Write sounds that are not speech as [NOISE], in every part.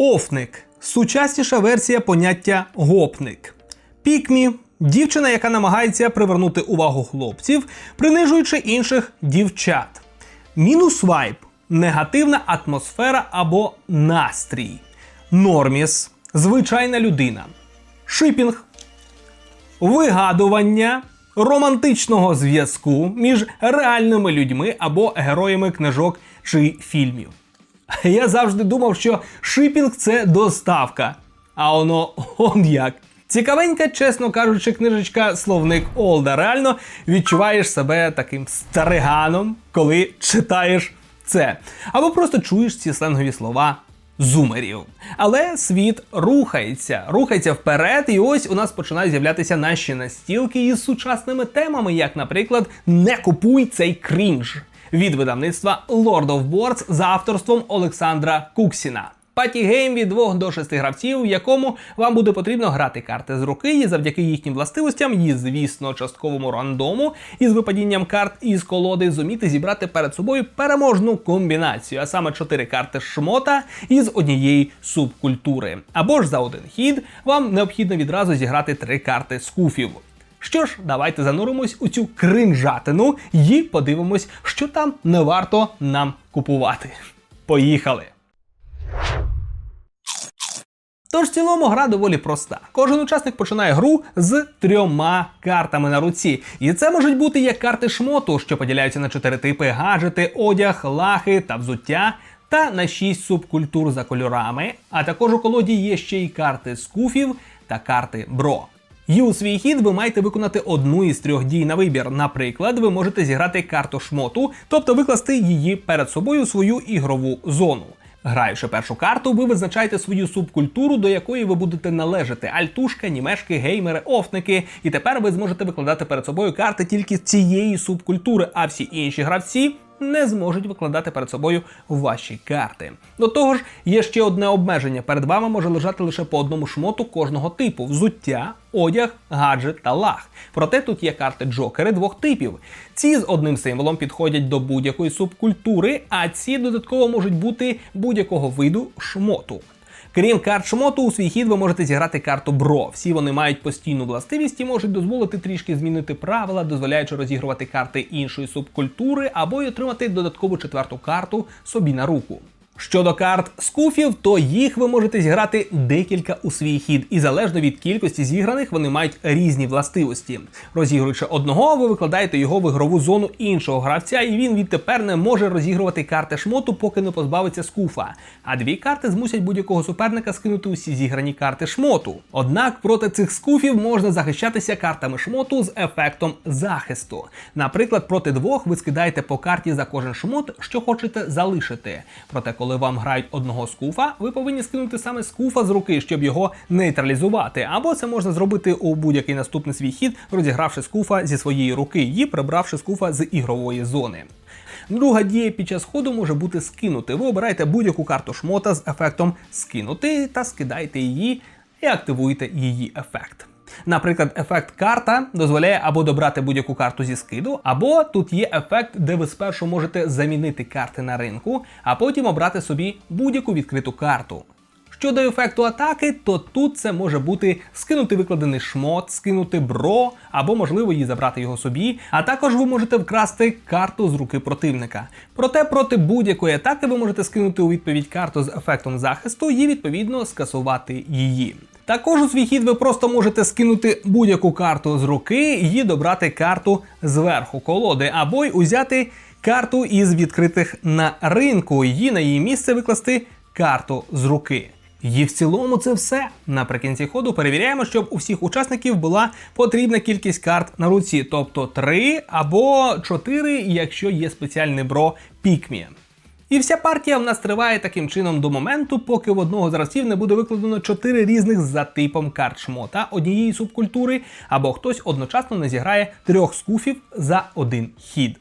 Офник сучасніша версія поняття гопник. Пікмі дівчина, яка намагається привернути увагу хлопців, принижуючи інших дівчат. Мінус вайб негативна атмосфера або настрій. Норміс звичайна людина. Шипінг вигадування романтичного зв'язку між реальними людьми або героями книжок чи фільмів. [LAUGHS] Я завжди думав, що шипінг це доставка, а воно [LAUGHS] он як. Цікавенька, чесно кажучи, книжечка Словник Олда. Реально відчуваєш себе таким стариганом, коли читаєш це. Або просто чуєш ці сленгові слова зумерів. Але світ рухається, рухається вперед, і ось у нас починають з'являтися наші настілки із сучасними темами, як, наприклад, Не купуй цей крінж від видавництва Lord of Boards за авторством Олександра Куксіна. Паті-гейм від 2 до 6 гравців, в якому вам буде потрібно грати карти з руки, і завдяки їхнім властивостям, і, звісно, частковому рандому із випадінням карт із колоди зуміти зібрати перед собою переможну комбінацію, а саме 4 карти шмота із однієї субкультури. Або ж за один хід вам необхідно відразу зіграти 3 карти скуфів. Що ж, давайте зануримось у цю кринжатину і подивимось, що там не варто нам купувати. Поїхали! Тож в цілому гра доволі проста. Кожен учасник починає гру з трьома картами на руці. І це можуть бути як карти шмоту, що поділяються на чотири типи: гаджети, одяг, лахи та взуття. Та на шість субкультур за кольорами. А також у колоді є ще й карти скуфів та карти бро. І у свій хід ви маєте виконати одну із трьох дій на вибір. Наприклад, ви можете зіграти карту шмоту, тобто викласти її перед собою свою ігрову зону. Граючи першу карту, ви визначаєте свою субкультуру, до якої ви будете належати: альтушка, німешки, геймери, офники. І тепер ви зможете викладати перед собою карти тільки цієї субкультури, а всі інші гравці. Не зможуть викладати перед собою ваші карти. До того ж, є ще одне обмеження. Перед вами може лежати лише по одному шмоту кожного типу: взуття, одяг, гаджет та лаг. Проте тут є карти джокери двох типів. Ці з одним символом підходять до будь-якої субкультури, а ці додатково можуть бути будь-якого виду шмоту. Крім карт шмоту, у свій хід ви можете зіграти карту Бро. Всі вони мають постійну властивість і можуть дозволити трішки змінити правила, дозволяючи розігрувати карти іншої субкультури або й отримати додаткову четверту карту собі на руку. Щодо карт скуфів, то їх ви можете зіграти декілька у свій хід, і залежно від кількості зіграних вони мають різні властивості. Розігруючи одного, ви викладаєте його в ігрову зону іншого гравця, і він відтепер не може розігрувати карти шмоту, поки не позбавиться скуфа. А дві карти змусять будь-якого суперника скинути усі зіграні карти шмоту. Однак проти цих скуфів можна захищатися картами шмоту з ефектом захисту. Наприклад, проти двох ви скидаєте по карті за кожен шмот, що хочете залишити. Проте, коли вам грають одного скуфа, ви повинні скинути саме скуфа з руки, щоб його нейтралізувати. Або це можна зробити у будь-який наступний свій хід, розігравши скуфа зі своєї руки і прибравши скуфа з ігрової зони. Друга дія під час ходу може бути скинути. Ви обираєте будь-яку карту шмота з ефектом скинути та скидаєте її і активуєте її ефект. Наприклад, ефект карта дозволяє або добрати будь-яку карту зі скиду, або тут є ефект, де ви спершу можете замінити карти на ринку, а потім обрати собі будь-яку відкриту карту. Щодо ефекту атаки, то тут це може бути скинути викладений шмот, скинути бро, або можливо її забрати його собі. А також ви можете вкрасти карту з руки противника. Проте проти будь-якої атаки ви можете скинути у відповідь карту з ефектом захисту і відповідно скасувати її. Також у свій хід ви просто можете скинути будь-яку карту з руки і добрати карту зверху колоди, або й узяти карту із відкритих на ринку і на її місце викласти карту з руки. І в цілому це все. Наприкінці ходу перевіряємо, щоб у всіх учасників була потрібна кількість карт на руці, тобто 3 або 4, якщо є спеціальний бро пікмі. І вся партія в нас триває таким чином до моменту, поки в одного з разів не буде викладено чотири різних за типом карт шмота однієї субкультури, або хтось одночасно не зіграє трьох скуфів за один хід.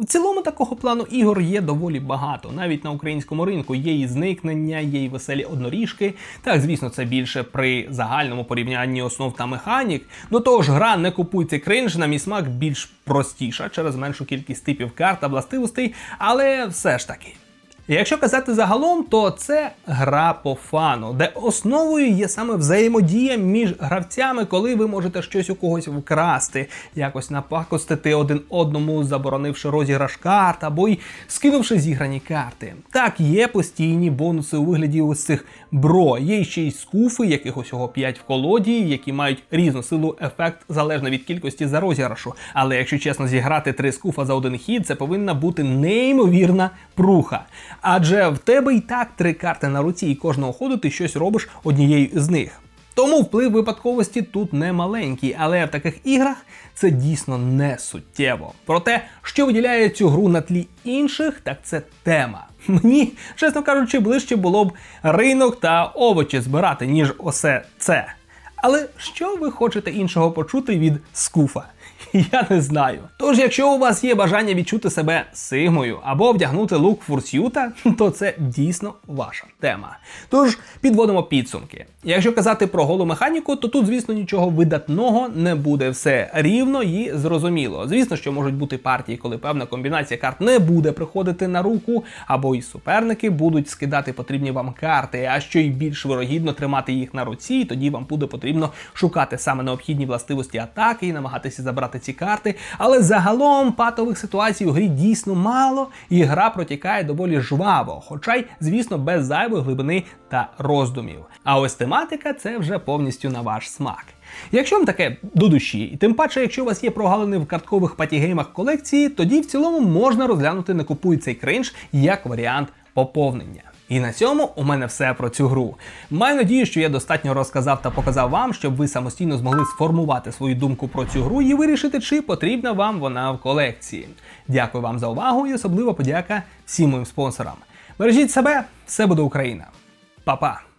В цілому такого плану ігор є доволі багато. Навіть на українському ринку є і зникнення, є і веселі одноріжки. Так, звісно, це більше при загальному порівнянні основ та механік. До того ж, гра не купуйте кринж, на мій смак більш простіша через меншу кількість типів карт та властивостей, але все ж таки. Якщо казати загалом, то це гра по фану, де основою є саме взаємодія між гравцями, коли ви можете щось у когось вкрасти, якось напакостити один одному, заборонивши розіграш карт або й скинувши зіграні карти. Так, є постійні бонуси у вигляді ось цих бро. Є ще й скуфи, яких усього 5 в колоді, які мають різну силу ефект залежно від кількості за розіграшу. Але якщо чесно, зіграти три скуфа за один хід, це повинна бути неймовірна пруха. Адже в тебе і так три карти на руці, і кожного ходу ти щось робиш однією з них. Тому вплив випадковості тут не маленький, але в таких іграх це дійсно не суттєво. Проте, що виділяє цю гру на тлі інших, так це тема. [LAUGHS] Мені, чесно кажучи, ближче було б ринок та овочі збирати, ніж усе це. Але що ви хочете іншого почути від скуфа? [LAUGHS] Я не знаю. Тож, якщо у вас є бажання відчути себе сигмою або вдягнути лук фурсюта, [LAUGHS] то це дійсно ваша тема. Тож підводимо підсумки. Якщо казати про голу механіку, то тут, звісно, нічого видатного не буде. Все рівно і зрозуміло. Звісно, що можуть бути партії, коли певна комбінація карт не буде приходити на руку, або й суперники будуть скидати потрібні вам карти, а що й більш вирогідно тримати їх на руці, і тоді вам буде потрібно шукати саме необхідні властивості атаки і намагатися забрати ці карти. Але загалом патових ситуацій у грі дійсно мало, і гра протікає доволі жваво, хоча й, звісно, без зайвої глибини та роздумів. А ось тематика це вже повністю на ваш смак. Якщо вам таке до душі, і тим паче, якщо у вас є прогалини в карткових патігеймах колекції, тоді в цілому можна розглянути не купуй цей кринж як варіант поповнення. І на цьому у мене все про цю гру. Маю надію, що я достатньо розказав та показав вам, щоб ви самостійно змогли сформувати свою думку про цю гру і вирішити, чи потрібна вам вона в колекції. Дякую вам за увагу і особливо подяка всім моїм спонсорам. Бережіть себе, все буде Україна. Па-па!